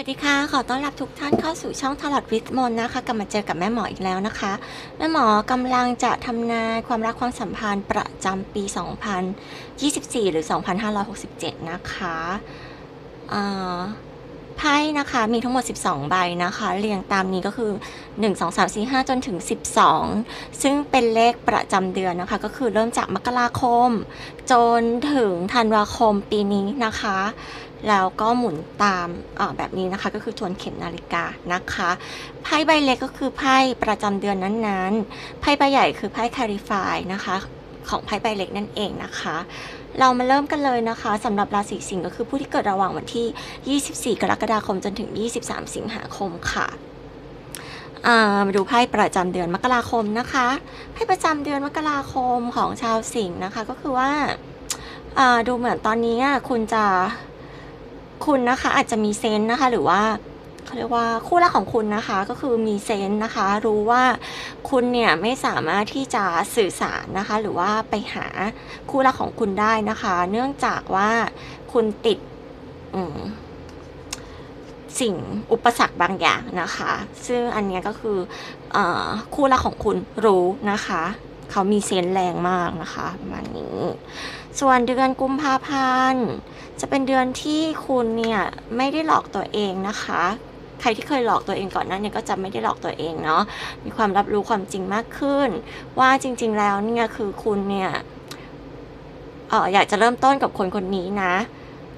สวัสดีค่ะ ขอต้อนรับทุกท่านเข้าสู่ช่องทลอดวิทมนนะคะ กลับมาเจอกับแม่หมออีกแล้วนะคะ แม่หมอกำลังจะทำนายความรักความสัมพันธ์ประจำปี 2024 หรือ 2567 นะคะอ่า ไพ่นะคะ มีทั้งหมด 12 ใบนะคะ เรียงตามนี้ก็คือ 1 2 3 4 5 จนถึง 12 ซึ่งเป็นเลขประจำเดือนนะคะ ก็คือเริ่มจากมกราคม จนถึงธันวาคมปีนี้นะคะ แล้วก็หมุนตามาแบบนี้นะคะ ก็คือทวนเข็มนาฬิกานะคะไพ่ใบเล็กก็คือไพ่ประจำเดือนนั้นๆไพ่ใบใหญ่คือไพ่คาริฟายนะคะ ของไพ่ใบเล็กนั่นเองนะคะ เรามาเริ่มกันเลยนะคะสำหรับราศีสิงห์ก็คือผู้ที่เกิดระหว่างวันที่ 24 กรกฎาคมจนถึง 23 สิงหาคมค่ะามาดูไพ่ประจำเดือนมกราคมนะคะไพ่ประจำเดือนมกราคมของชาวสิงห์นะคะก็คือว่าาดูเหมือนตอนนี้คุณจะคุณนะคะอาจจะมีเซนส์นะคะหรือว่า เขาเรียกว่าคู่รักของคุณนะคะก็คือมีเซนส์นะคะ รู้ว่าคุณเนี่ยไม่สามารถที่จะสื่อสารนะคะ หรือว่าไปหาคู่รักของคุณได้นะคะ เนื่องจากว่าคุณติดสิ่งอุปสรรคบางอย่างนะคะ ซึ่งอันนี้ก็คืออคู่รักของคุณรู้นะคะเขามีเซนส์แรงมากนะคะประมาณนี้ ส่วนเดือนกุมภาพันธ์จะเป็นเดือนที่คุณเนี่ยไม่ได้หลอกตัวเองนะคะ ใครที่เคยหลอกตัวเองก่อนหน้านี้ก็จะไม่ได้หลอกตัวเองเนาะมีความรับรู้ความจริงมากขึ้น ว่าจริง ๆ แล้วเนี่ยคือคุณเนี่ยเอออยากจะเริ่มต้นกับคนคนนี้นะ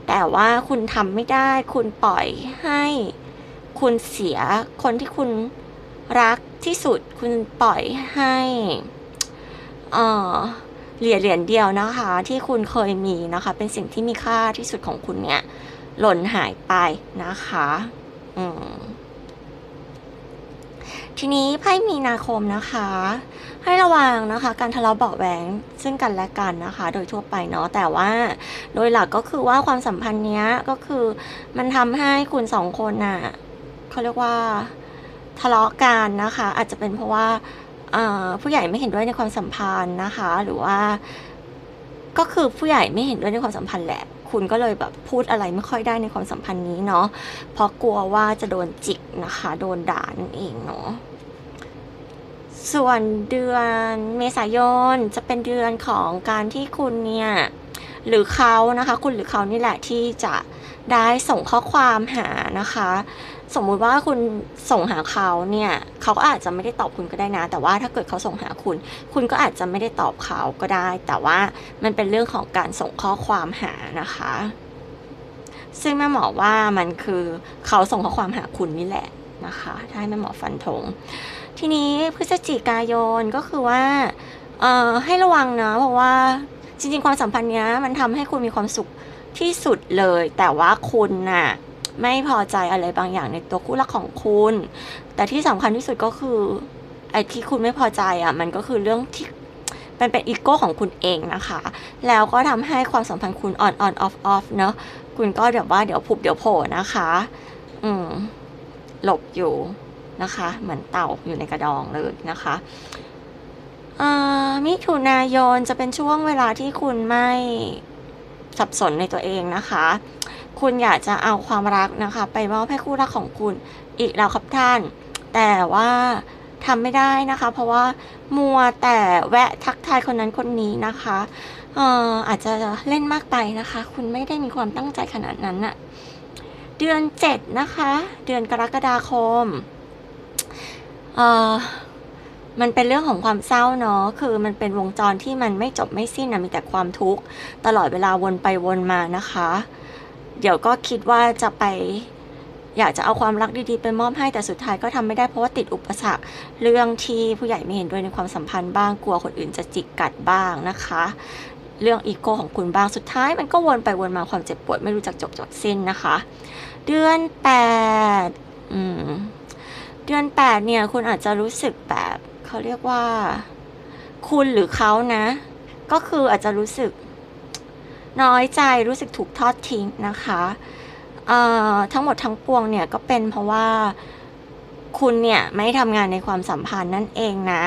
แต่ว่าคุณทำไม่ได้ คุณปล่อยให้คุณเสียคนที่คุณรักที่สุด คุณปล่อยให้เออเหรียญเหรียญเดียวนะคะ ที่คุณเคยมีนะคะ เป็นสิ่งที่มีค่าที่สุดของคุณเนี่ย หล่นหายไปนะคะ ทีนี้ไพ่มีนาคมนะคะ ให้ระวังนะคะ การทะเลาะเบาะแหวงซึ่งกันและกันนะคะ โดยทั่วไปเนาะแต่ว่าโดยหลักก็คือว่าความสัมพันธ์เนี้ยก็คือมันทำให้คุณสองคนน่ะเขาเรียกว่าทะเลาะกันนะคะ อาจจะเป็นเพราะว่าผู้ใหญ่ไม่เห็นด้วยในความสัมพันธ์นะคะ หรือว่า ก็คือผู้ใหญ่ไม่เห็นด้วยในความสัมพันธ์แหละ คุณก็เลยแบบพูดอะไรไม่ค่อยได้ในความสัมพันธ์นี้เนาะเพราะกลัวว่าจะโดนจิกนะคะ โดนด่านั่นเองเนาะส่วนเดือนเมษายนจะเป็นเดือนของการที่คุณเนี่ยหรือเขานะคะ คุณหรือเขานี่แหละที่จะได้ส่งข้อความหานะคะ สมมุติว่าคุณส่งหาเขาเนี่ยเขาก็อาจจะไม่ได้ตอบคุณก็ได้นะ แต่ว่าถ้าเกิดเขาส่งหาคุณ คุณก็อาจจะไม่ได้ตอบเขาก็ได้ แต่ว่ามันเป็นเรื่องของการส่งข้อความหานะคะ ซึ่งแม่หมอว่ามันคือเขาส่งข้อความหาคุณนี่แหละนะคะถ้าให้แม่หมอฟันธงทีนี้พฤศจิกายนก็คือว่าเอ่อให้ระวังนะเพราะว่าจริงๆ ความสัมพันธ์เนี้ยมันทำให้คุณมีความสุขที่สุดเลย แต่ว่าคุณน่ะ ไม่พอใจอะไรบางอย่างในตัวคู่รักของคุณ แต่ที่สำคัญที่สุดก็คือไอ้ที่คุณไม่พอใจอะ มันก็คือเรื่องที่มันเป็นอีโก้ของคุณเองนะคะ แล้วก็ทำให้ความสัมพันธ์คุณออนออนออฟออฟเนอะคุณก็เดี๋ยวว่าเดี๋ยวพุบเดี๋ยวโผล่นะคะ อืมหลบอยู่นะคะ เหมือนเต่าอยู่ในกระดองเลยนะคะอ่ามิถุนายนจะเป็นช่วงเวลาที่คุณไม่สับสนในตัวเองนะคะ คุณอยากจะเอาความรักนะคะ ไปมอบให้คู่รักของคุณอีกแล้วครับท่าน แต่ว่าทำไม่ได้นะคะ เพราะว่ามัวแต่แวะทักทายคนนั้นคนนี้นะคะเอ่ออาจจะเล่นมากไปนะคะ คุณไม่ได้มีความตั้งใจขนาดนั้นน่ะเดือนเจ็ดนะคะ เดือนกรกฎาคมเอ่อมันเป็นเรื่องของความเศร้าเนาะ คือมันเป็นวงจรที่มันไม่จบไม่สิ้นนะมีแต่ความทุกข์ตลอดเวลาวนไปวนมานะคะ เดี๋ยวก็คิดว่าจะไปอยากจะเอาความรักดีๆไปมอบให้แต่สุดท้ายก็ทำไม่ได้เพราะว่าติดอุปสรรค เรื่องที่ผู้ใหญ่ไม่เห็นด้วยในความสัมพันธ์บ้างกลัวคนอื่นจะจิกกัดบ้างนะคะ เรื่องอีโก้ของคุณบ้างสุดท้ายมันก็วนไปวนมาความเจ็บปวดไม่รู้จักจบจบสิ้นนะคะ เดือนแปดอืมเดือนแปดเนี่ยคุณอาจจะรู้สึกแบบเขาเรียกว่า คุณหรือเขานะ ก็คืออาจจะรู้สึก น้อยใจรู้สึกถูกทอดทิ้งนะคะทั้งหมดทั้งปวงเนี่ยก็เป็นเพราะว่าคุณเนี่ยไม่ทำงานในความสัมพันธ์นั่นเองนะ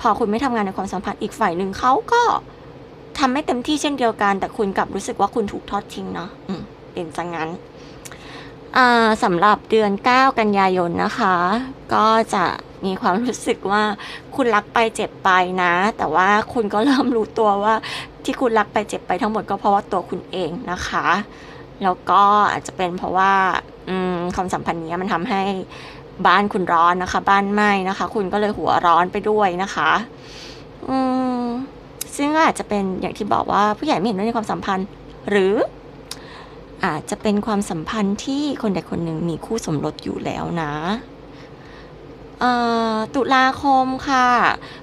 พอคุณไม่ทำงานในความสัมพันธ์อีกฝ่ายหนึ่งเขาก็ทำไม่เต็มที่เช่นเดียวกัน แต่คุณกลับรู้สึกว่าคุณถูกทอดทิ้งเนาะเป็นจังงั้นสำหรับเดือน 9 กันยายนนะคะ ก็จะมีความรู้สึกว่าคุณรักไปเจ็บไปนะ แต่ว่าคุณก็เริ่มรู้ตัวว่า ที่คุณรักไปเจ็บไปทั้งหมดก็เพราะว่าตัวคุณเองนะคะ แล้วก็อาจจะเป็นเพราะว่าความสัมพันธ์นี้มันทำให้บ้านคุณร้อนนะคะ บ้านไหม้นะคะ คุณก็เลยหัวร้อนไปด้วยนะคะ อืมซึ่งอาจจะเป็นอย่างที่บอกว่าผู้ใหญ่ไม่เห็นด้วยในความสัมพันธ์ หรืออาจจะเป็นความสัมพันธ์ที่คนใดคนหนึ่งมีคู่สมรสอยู่แล้วนะตุลาคมค่ะ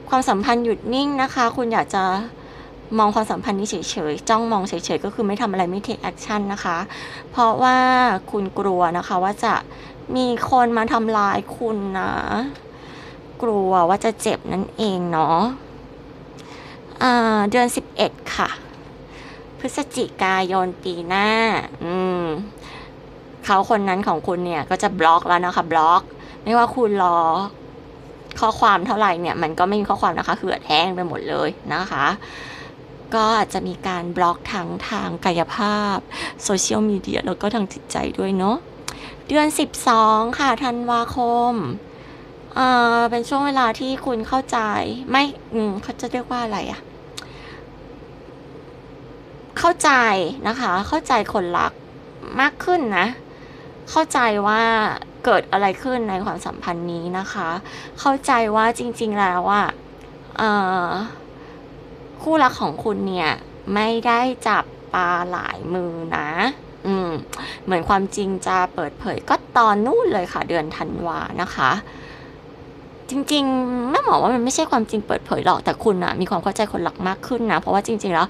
ความสัมพันธ์หยุดนิ่งนะคะ คุณอยากจะ มองความสัมพันธ์นี้เฉยๆ จ้องมองเฉยๆ ก็คือไม่ทำอะไรไม่ take action นะคะ เพราะว่าคุณกลัวนะคะว่าจะมีคนมาทำลายคุณนะ กลัวว่าจะเจ็บนั่นเองเนาะเดือน 11 ค่ะ พฤศจิกายนปีหน้า อืมเขาคนนั้นของคุณเนี่ยก็จะบล็อกแล้วนะคะ บล็อก ไม่ว่าคุณรอข้อความเท่าไหร่เนี่ย มันก็ไม่มีข้อความนะคะ คือแห้งไปหมดเลยนะคะ ก็อาจจะมีการบล็อกทั้งทางกายภาพโซเชียลมีเดียแล้วก็ทางจิตใจด้วยเนาะเดือน 12 ค่ะธันวาคมเอ่อเป็นช่วงเวลาที่คุณเข้าใจไม่อืมเขาจะเรียกว่าอะไรอะเข้าใจนะคะ เข้าใจคนรักมากขึ้นนะ เข้าใจว่าเกิดอะไรขึ้นในความสัมพันธ์นี้นะคะ เข้าใจว่าจริง ๆ แล้วว่าเอ่อ คู่รักของคุณเนี่ยไม่ได้จับปลาหลายมือนะ อืม เหมือนความจริงจะเปิดเผยก็ตอนนู่นเลยค่ะ เดือนธันวานะคะ จริงๆแม่หมอว่ามันไม่ใช่ความจริงเปิดเผยหรอกแต่คุณอะมีความเข้าใจคนรักมากขึ้นนะ เพราะว่าจริง ๆ แล้ว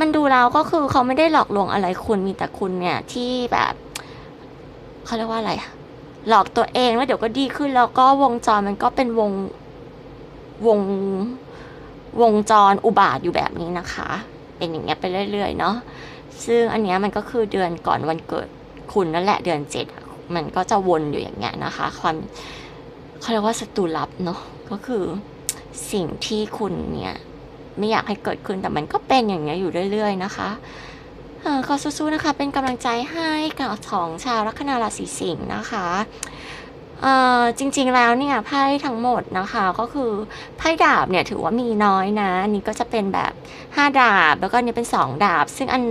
มันดูแล้วก็คือเขาไม่ได้หลอกลวงอะไรคุณมีแต่คุณเนี่ยที่แบบเขาเรียกว่าอะไรหลอกตัวเองแล้วเดี๋ยวก็ดีขึ้นแล้วก็วงจรมันก็เป็นวงวง วงจรอุบาทอยู่แบบนี้นะคะ เป็นอย่างเงี้ยไปเรื่อยๆเนาะซึ่งอันเนี้ยมันก็คือเดือนก่อนวันเกิดคุณนั่นแหละเดือนเจ็ดมันก็จะวนอยู่อย่างเงี้ยนะคะ ความเขาเรียกว่าศัตรูลับเนาะก็คือสิ่งที่คุณเนี่ยไม่อยากให้เกิดขึ้นแต่มันก็เป็นอย่างเงี้ยอยู่เรื่อย ๆ นะคะเออขอสู้ๆนะคะ เป็นกำลังใจให้กับของชาวลัคนาราศีสิงห์นะคะ เออจริงๆแล้วเนี่ยไพ่ทั้งหมดนะคะก็คือไพ่ดาบเนี่ยถือว่ามีน้อยนะอันนี้ก็จะเป็นแบบห้าดาบแล้วก็อันนี้เป็นสองดาบ ซึ่งอัน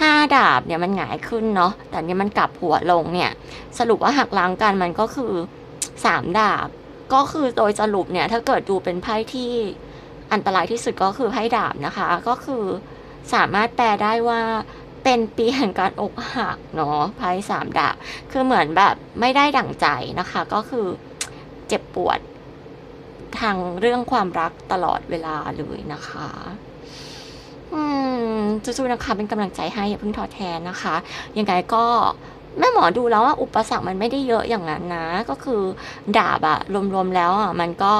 ห้าดาบเนี่ยมันหงายขึ้นเนาะแต่อันนี้มันกลับหัวลงเนี่ยสรุปว่าหักล้างกันมันก็คือสามดาบ ก็คือโดยสรุปเนี่ยถ้าเกิดดูเป็นไพ่ที่อันตรายที่สุดก็คือไพ่ดาบนะคะ ก็คือสามารถแปลได้ว่า เป็นปีแห่งการอกหักเนาะไพ่สามดาบคือเหมือนแบบไม่ได้ดั่งใจนะคะ ก็คือเจ็บปวดทางเรื่องความรักตลอดเวลาเลยนะคะ อืมสู้ๆนะคะเป็นกำลังใจให้อย่าเพิ่งท้อแท้นะคะ ยังไงก็แม่หมอดูแล้วว่าอุปสรรคมันไม่ได้เยอะอย่างนั้นนะ ก็คือดาบอะรวมๆแล้วอะมันก็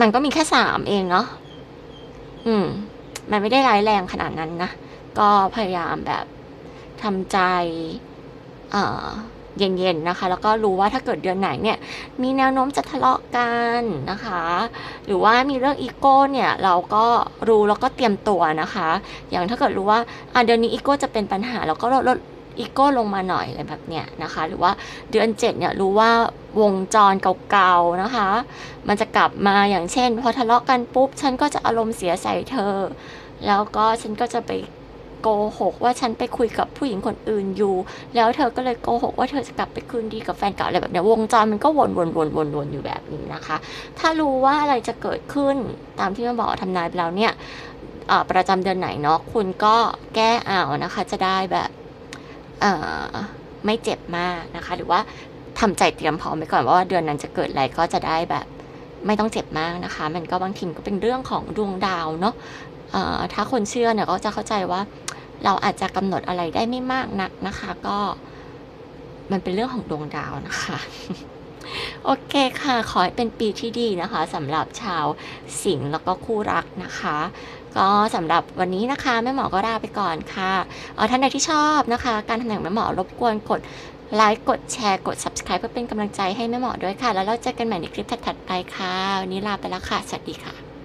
มันก็มีแค่สามเองเนาะอืม มันไม่ได้ร้ายแรงขนาดนั้นนะ ก็พยายามแบบทำใจเย็นๆนะคะ แล้วก็รู้ว่าถ้าเกิดเดือนไหนเนี่ยมีแนวโน้มจะทะเลาะกันนะคะ หรือว่ามีเรื่องอีโก้เนี่ยเราก็รู้แล้วก็เตรียมตัวนะคะ อย่างถ้าเกิดรู้ว่าอะเดือนนี้อีโก้จะเป็นปัญหาเราก็ลดลดอีโก้ลงมาหน่อยอะไรแบบเนี้ยนะคะ หรือว่าเดือนเจ็ดเนี่ยรู้ว่าวงจรเก่าๆนะคะ มันจะกลับมาอย่างเช่น พอทะเลาะกันปุ๊บฉันก็จะอารมณ์เสียใส่เธอ แล้วก็ฉันก็จะไป โกหกว่าฉันไปคุยกับผู้หญิงคนอื่นอยู่ แล้วเธอก็เลยโกหกว่าเธอจะกลับไปคืนดีกับแฟนเก่าอะไรแบบเนี้ยวงจรมันก็วนวนวนวนวนอยู่แบบนี้นะคะ ถ้ารู้ว่าอะไรจะเกิดขึ้นตามที่แม่บอกทำนายไปแล้วเนี่ยเอ่อประจำเดือนไหนเนาะคุณก็แก้เอานะคะ จะได้แบบเอ่อไม่เจ็บมากนะคะ หรือว่าทำใจเตรียมพร้อมไปก่อนว่าเดือนนั้นจะเกิดอะไรก็จะได้แบบไม่ต้องเจ็บมากนะคะ มันก็บางทีก็เป็นเรื่องของดวงดาวเนาะเอ่อถ้าคนเชื่อเนี่ยก็จะเข้าใจว่า เราอาจจะกำหนดอะไรได้ไม่มากนักนะคะ ก็มันเป็นเรื่องของดวงดาวนะคะ โอเคค่ะ ขอให้เป็นปีที่ดีนะคะสำหรับชาวสิงห์แล้วก็คู่รักนะคะ ก็สำหรับวันนี้นะคะแม่หมอก็ลาไปก่อนค่ะเออท่านใดที่ชอบนะคะ การทำหนังแม่หมอรบกวนกดไลค์กดแชร์กด subscribe เพื่อเป็นกำลังใจให้แม่หมอด้วยค่ะ แล้วเราเจอกันใหม่ในคลิปถัดๆไปค่ะ วันนี้ลาไปแล้วค่ะ สวัสดีค่ะ